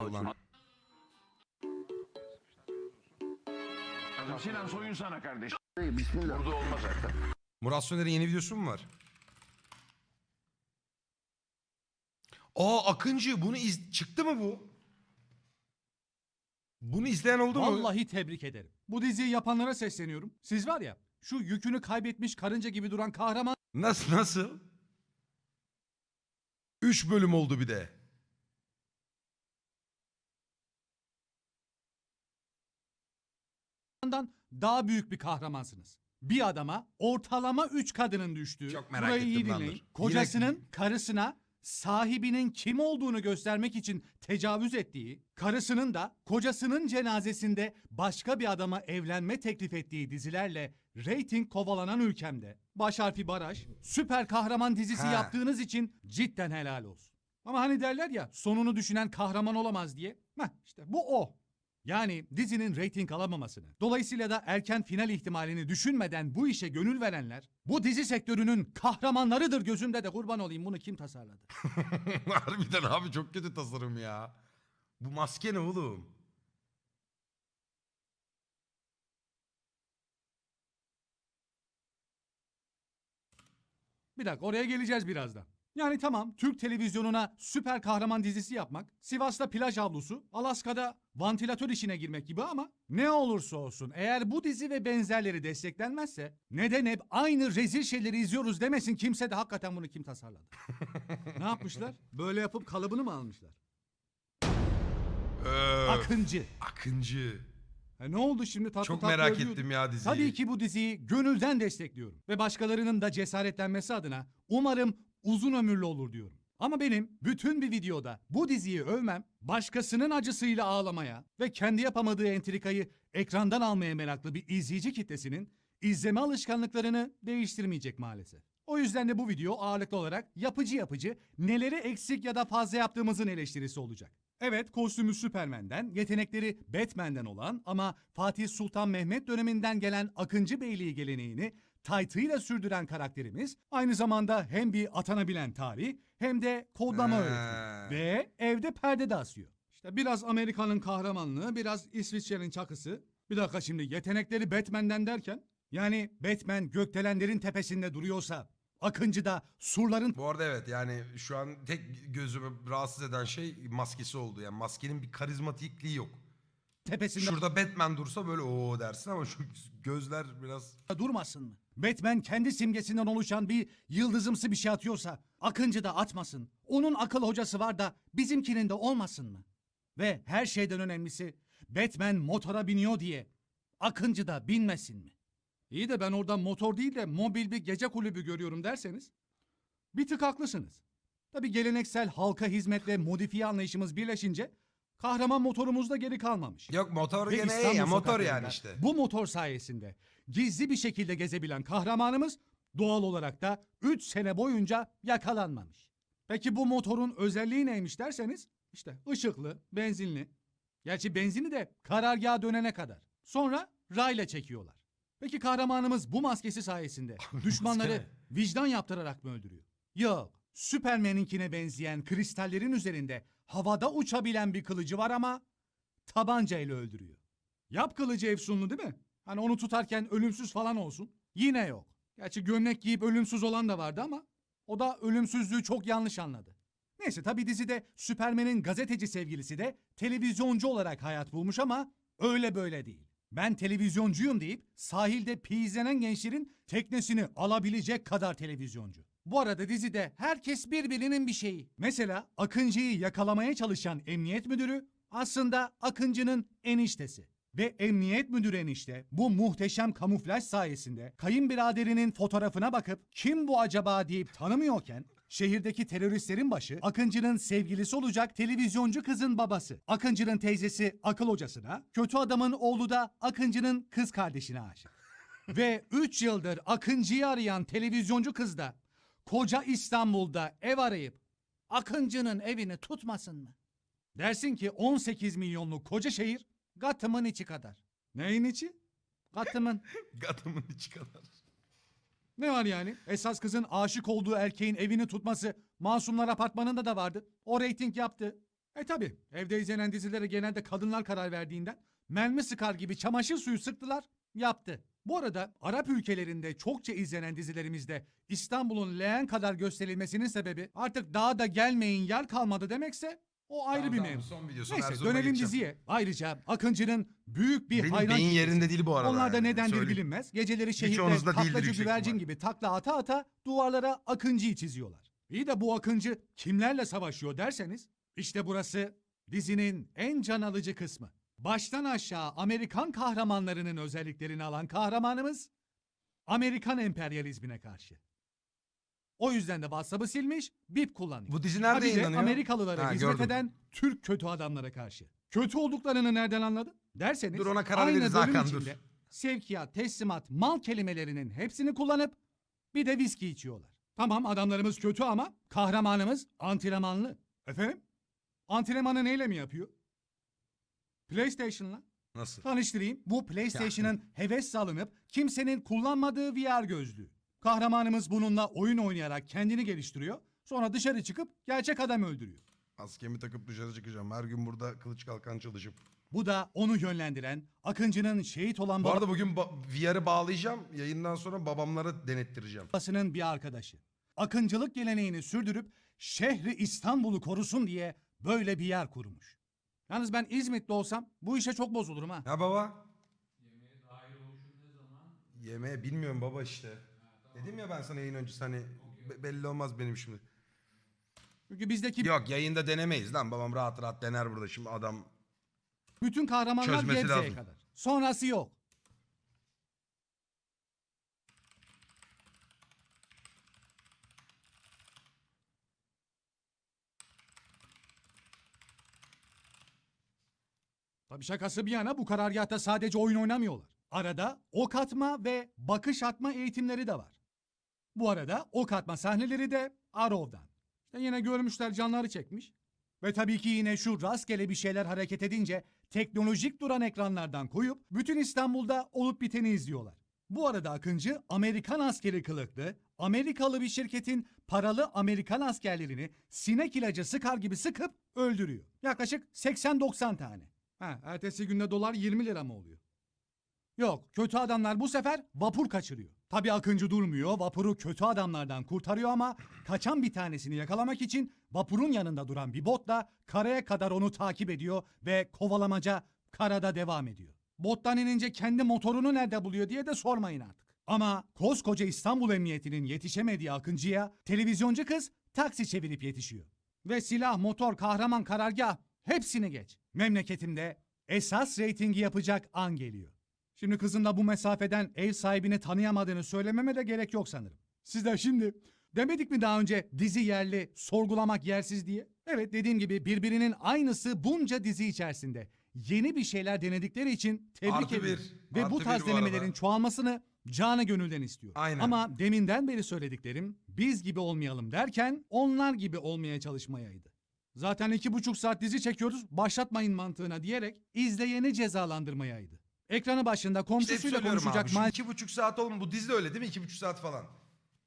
Ulan. Sinan soyun sana kardeş. Bismillah. Burada olmaz zaten. Murat Soner'in yeni videosu mu var? Aa Akıncı bunu iz... çıktı mı bu? Bunu izleyen oldu mu? Vallahi tebrik ederim. Bu diziyi yapanlara sesleniyorum. Siz var ya şu yükünü kaybetmiş karınca gibi duran kahraman Nasıl nasıl? 3 bölüm oldu bir de. Kahramandan daha büyük bir kahramansınız. Bir adama ortalama 3 kadının düştüğü, Çok merak burayı iyi ettim lan, dinleyin, dur. kocasının karısına sahibinin kim olduğunu göstermek için tecavüz ettiği, karısının da kocasının cenazesinde başka bir adama evlenme teklif ettiği dizilerle reyting kovalanan ülkemde baş harfi baraj, süper kahraman dizisi Ha. yaptığınız için cidden helal olsun. Ama hani derler ya sonunu düşünen kahraman olamaz diye. Heh işte bu o. Yani dizinin reyting alamamasını, dolayısıyla da erken final ihtimalini düşünmeden bu işe gönül verenler, bu dizi sektörünün kahramanlarıdır gözümde de kurban olayım bunu kim tasarladı? Harbiden abi çok kötü tasarım ya. Bu maske ne oğlum? Bir dakika oraya geleceğiz birazdan. Yani tamam Türk televizyonuna süper kahraman dizisi yapmak, Sivas'ta plaj havlusu, Alaska'da vantilatör işine girmek gibi ama ne olursa olsun eğer bu dizi ve benzerleri desteklenmezse neden hep aynı rezil şeyleri izliyoruz demesin kimse de hakikaten bunu kim tasarladı? ne yapmışlar? Böyle yapıp kalıbını mı almışlar? Öf, Akıncı. Akıncı. Ha, ne oldu şimdi tatlı Çok tatlı merak övüyordun. ettim ya diziyi. Tabii ki bu diziyi gönülden destekliyorum. Ve başkalarının da cesaretlenmesi adına umarım uzun ömürlü olur diyorum. Ama benim bütün bir videoda bu diziyi övmem, başkasının acısıyla ağlamaya ve kendi yapamadığı entrikayı ekrandan almaya meraklı bir izleyici kitlesinin izleme alışkanlıklarını değiştirmeyecek maalesef. O yüzden de bu video ağırlıklı olarak yapıcı yapıcı neleri eksik ya da fazla yaptığımızın eleştirisi olacak. Evet kostümü Süpermen'den, yetenekleri Batman'den olan ama Fatih Sultan Mehmet döneminden gelen Akıncı Beyliği geleneğini taytıyla sürdüren karakterimiz aynı zamanda hem bir atanabilen tarih hem de kodlama öğretmeni ve evde perde de asıyor. İşte biraz Amerika'nın kahramanlığı, biraz İsviçre'nin çakısı. Bir dakika şimdi yetenekleri Batman'den derken yani Batman gökdelenlerin tepesinde duruyorsa Akıncı da surların Bu arada evet yani şu an tek gözümü rahatsız eden şey maskesi oldu. Yani maskenin bir karizmatikliği yok. tepesinde Şurada Batman dursa böyle o dersin ama şu gözler biraz... durmasın mı? Batman kendi simgesinden oluşan bir yıldızımsı bir şey atıyorsa Akıncı da atmasın. Onun akıl hocası var da bizimkinin de olmasın mı? Ve her şeyden önemlisi Batman motora biniyor diye Akıncı da binmesin mi? İyi de ben orada motor değil de mobil bir gece kulübü görüyorum derseniz bir tık haklısınız. Tabi geleneksel halka hizmet ve modifiye anlayışımız birleşince kahraman motorumuz da geri kalmamış. Yok motor Ve gene iyi İstanbul ya motor sokaklarında yani işte. Bu motor sayesinde gizli bir şekilde gezebilen kahramanımız doğal olarak da 3 sene boyunca yakalanmamış. Peki bu motorun özelliği neymiş derseniz işte ışıklı, benzinli. Gerçi benzini de karargaha dönene kadar. Sonra rayla çekiyorlar. Peki kahramanımız bu maskesi sayesinde düşmanları vicdan yaptırarak mı öldürüyor? Yok. Süpermen'inkine benzeyen kristallerin üzerinde havada uçabilen bir kılıcı var ama tabanca ile öldürüyor. Yap kılıcı efsunlu değil mi? Hani onu tutarken ölümsüz falan olsun. Yine yok. Gerçi gömlek giyip ölümsüz olan da vardı ama o da ölümsüzlüğü çok yanlış anladı. Neyse tabi dizide Süpermen'in gazeteci sevgilisi de televizyoncu olarak hayat bulmuş ama öyle böyle değil. Ben televizyoncuyum deyip sahilde pizlenen gençlerin teknesini alabilecek kadar televizyoncu. Bu arada dizide herkes birbirinin bir şeyi. Mesela Akıncı'yı yakalamaya çalışan emniyet müdürü aslında Akıncı'nın eniştesi. Ve emniyet müdürü enişte bu muhteşem kamuflaj sayesinde kayınbiraderinin fotoğrafına bakıp kim bu acaba deyip tanımıyorken şehirdeki teröristlerin başı Akıncı'nın sevgilisi olacak televizyoncu kızın babası. Akıncı'nın teyzesi akıl hocasına, kötü adamın oğlu da Akıncı'nın kız kardeşine aşık. Ve 3 yıldır Akıncı'yı arayan televizyoncu kız da koca İstanbul'da ev arayıp Akıncı'nın evini tutmasın mı? Dersin ki 18 milyonluk koca şehir Gatım'ın içi kadar. Neyin içi? Gatım'ın. Gatımın içi kadar. ne var yani? Esas kızın aşık olduğu erkeğin evini tutması Masumlar Apartmanı'nda da vardı. O reyting yaptı. E tabi evde izlenen dizilere genelde kadınlar karar verdiğinden mermi sıkar gibi çamaşır suyu sıktılar yaptı. Bu arada Arap ülkelerinde çokça izlenen dizilerimizde İstanbul'un leğen kadar gösterilmesinin sebebi artık daha da gelmeyin yer kalmadı demekse o ayrı Tamam, bir tamam, mevzu. Son videosu. Neyse Erzurum'a dönelim geçeceğim. diziye. Ayrıca Akıncı'nın büyük bir Benim hayran beyin kitlesi. yerinde değil bu arada. Onlar da yani, nedendir söyleyeyim. bilinmez. Geceleri şehirde Birçoğunuzda değildir taklacı yüksek güvercin ihtimal. gibi takla ata ata duvarlara Akıncı'yı çiziyorlar. İyi de bu Akıncı kimlerle savaşıyor derseniz işte burası dizinin en can alıcı kısmı. Baştan aşağı Amerikan kahramanlarının özelliklerini alan kahramanımız Amerikan emperyalizmine karşı. O yüzden de WhatsApp'ı silmiş, BIP kullanıyor. Bu dizi nerede de yayınlanıyor? Amerikalılara Ha, hizmet gördüm. eden Türk kötü adamlara karşı. Kötü olduklarını nereden anladın? Derseniz Dur ona karar aynı veririz bölüm Hakan, dur. içinde sevkiyat, teslimat, mal kelimelerinin hepsini kullanıp bir de viski içiyorlar. Tamam adamlarımız kötü ama kahramanımız antrenmanlı. Efendim? Antrenmanı neyle mi yapıyor? PlayStation'la. Nasıl? Tanıştırayım. Bu PlayStation'ın hevesle alınıp kimsenin kullanmadığı VR gözlüğü. Kahramanımız bununla oyun oynayarak kendini geliştiriyor. Sonra dışarı çıkıp gerçek adam öldürüyor. Maskemi takıp dışarı çıkacağım. Her gün burada kılıç kalkan çalışıp. Bu da onu yönlendiren, Akıncı'nın şehit olan Bu arada bugün ba- VR'ı bağlayacağım. Yayından sonra babamlara denettireceğim. babasının bir arkadaşı. Akıncılık geleneğini sürdürüp şehri İstanbul'u korusun diye böyle bir yer kurmuş. Yalnız ben İzmit'te olsam bu işe çok bozulurum ha. Ha baba? Yemeğe bilmiyorum baba işte. Dedim ya ben sana yayın öncesi hani be- belli olmaz benim şimdi. Çünkü bizdeki Yok yayında denemeyiz lan babam rahat rahat dener burada şimdi adam. bütün kahramanlar Çözmesi Gebze'ye lazım. kadar. Sonrası yok. Tabii şakası bir yana bu karargahta sadece oyun oynamıyorlar. Arada ok atma ve bakış atma eğitimleri de var. Bu arada ok atma sahneleri de Arrow'dan. İşte yine görmüşler canları çekmiş. Ve tabii ki yine şu rastgele bir şeyler hareket edince teknolojik duran ekranlardan koyup bütün İstanbul'da olup biteni izliyorlar. Bu arada Akıncı Amerikan askeri kılıklı, Amerikalı bir şirketin paralı Amerikan askerlerini sinek ilacı sıkar gibi sıkıp öldürüyor. Yaklaşık 80-90 tane. Ha, ertesi günde dolar 20 lira mı oluyor? Yok, kötü adamlar bu sefer vapur kaçırıyor. Tabii Akıncı durmuyor, vapuru kötü adamlardan kurtarıyor ama kaçan bir tanesini yakalamak için vapurun yanında duran bir botla karaya kadar onu takip ediyor ve kovalamaca karada devam ediyor. Bottan inince kendi motorunu nerede buluyor diye de sormayın artık. Ama koskoca İstanbul Emniyeti'nin yetişemediği Akıncı'ya televizyoncu kız taksi çevirip yetişiyor. Ve silah, motor, kahraman, karargah hepsini geç. Memleketimde esas reytingi yapacak an geliyor. Şimdi kızın da bu mesafeden ev sahibini tanıyamadığını söylememe de gerek yok sanırım. Sizler şimdi demedik mi daha önce dizi yerli, sorgulamak yersiz diye? Evet dediğim gibi birbirinin aynısı bunca dizi içerisinde. Yeni bir şeyler denedikleri için tebrik Artı ediyorum. bir. Ve Artı bu bir tarz bu arada. denemelerin çoğalmasını canı gönülden istiyorum. Aynen. Ama deminden beri söylediklerim biz gibi olmayalım derken onlar gibi olmaya çalışmayaydı. Zaten iki buçuk saat dizi çekiyoruz başlatmayın mantığına diyerek izleyeni cezalandırmayaydı. Ekranı başında İşte komşusuyla söylüyorum konuşacak abi. Şu mal iki buçuk saat olma bu dizi de öyle değil mi? İki buçuk saat falan.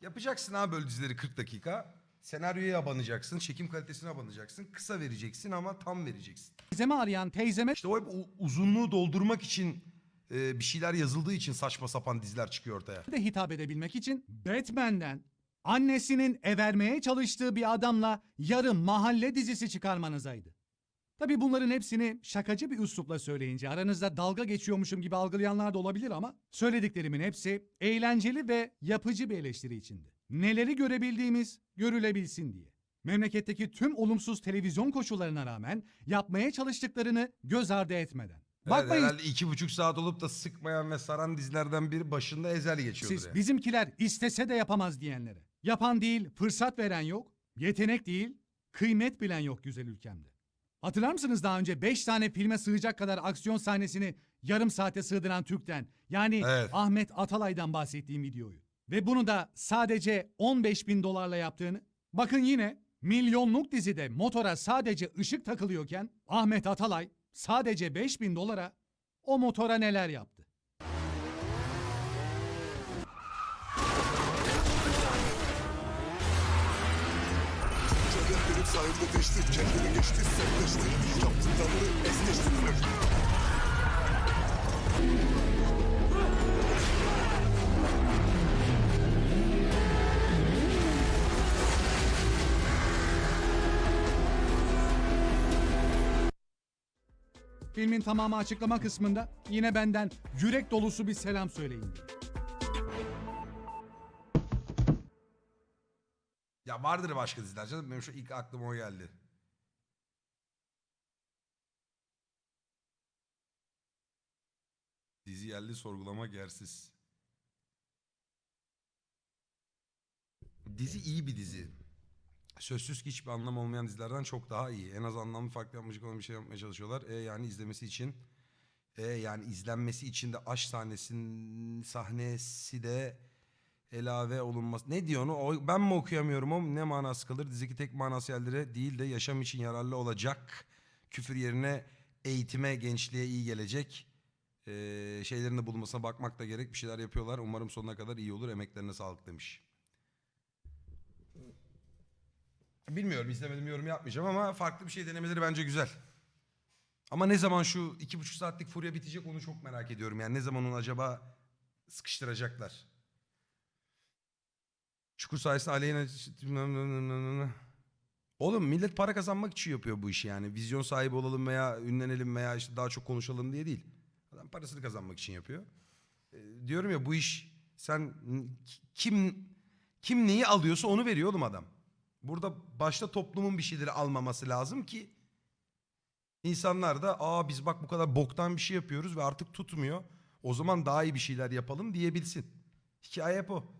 Yapacaksın abi böyle dizileri 40 dakika. Senaryoya abanacaksın, çekim kalitesine abanacaksın. Kısa vereceksin ama tam vereceksin. teyzemi arayan teyzeme İşte o hep uzunluğu doldurmak için e, bir şeyler yazıldığı için saçma sapan diziler çıkıyor ortaya. de hitap edebilmek için Batman'den annesinin evermeye çalıştığı bir adamla yarım mahalle dizisi çıkarmanızaydı. Tabi bunların hepsini şakacı bir üslupla söyleyince aranızda dalga geçiyormuşum gibi algılayanlar da olabilir ama söylediklerimin hepsi eğlenceli ve yapıcı bir eleştiri içindi. Neleri görebildiğimiz görülebilsin diye. Memleketteki tüm olumsuz televizyon koşullarına rağmen yapmaya çalıştıklarını göz ardı etmeden. Bakmayın. Bakmayın herhalde iki buçuk saat olup da sıkmayan ve saran dizilerden biri başında ezel geçiyordur Siz yani. bizimkiler istese de yapamaz diyenlere. Yapan değil, fırsat veren yok. Yetenek değil, kıymet bilen yok güzel ülkemde. Hatırlar mısınız daha önce 5 tane filme sığacak kadar aksiyon sahnesini yarım saate sığdıran Türk'ten yani Evet. Ahmet Atalay'dan bahsettiğim videoyu. Ve bunu da sadece 15 bin dolarla yaptığını. Bakın yine milyonluk dizide motora sadece ışık takılıyorken Ahmet Atalay sadece 5 bin dolara o motora neler yaptı. Sayemde değişti Kendine geçti sertleşti Yaptıklarını es geçti Filmin tamamı açıklama kısmında yine benden yürek dolusu bir selam söyleyin. Ya vardır başka diziler canım. Benim şu ilk aklıma o geldi. Dizi yerli sorgulama yersiz. Dizi iyi bir dizi. Sözsüz ki hiçbir anlam olmayan dizilerden çok daha iyi. En az anlamlı farklı yapmışık olan bir şey yapmaya çalışıyorlar. E yani izlemesi için e yani izlenmesi için de aşk sahnesinin sahnesi de elave olunması. Ne diyor onu? Ben mi okuyamıyorum o ne manası kalır? Dizideki tek manası yerlere değil de yaşam için yararlı olacak. Küfür yerine eğitime, gençliğe iyi gelecek. Ee, şeylerin de bulunmasına bakmak da gerek. Bir şeyler yapıyorlar. Umarım sonuna kadar iyi olur. Emeklerine sağlık demiş. Bilmiyorum izlemedim yorum yapmayacağım ama farklı bir şey denemeleri bence güzel. Ama ne zaman şu iki buçuk saatlik furya bitecek onu çok merak ediyorum. Yani ne zaman onu acaba sıkıştıracaklar. Çukur sayesinde aleyhine... Oğlum millet para kazanmak için yapıyor bu işi yani. Vizyon sahibi olalım veya ünlenelim veya işte daha çok konuşalım diye değil. Adam parasını kazanmak için yapıyor. Ee, diyorum ya bu iş sen kim kim neyi alıyorsa onu veriyor oğlum adam. Burada başta toplumun bir şeyleri almaması lazım ki insanlar da aa biz bak bu kadar boktan bir şey yapıyoruz ve artık tutmuyor. O zaman daha iyi bir şeyler yapalım diyebilsin. Hikaye bu.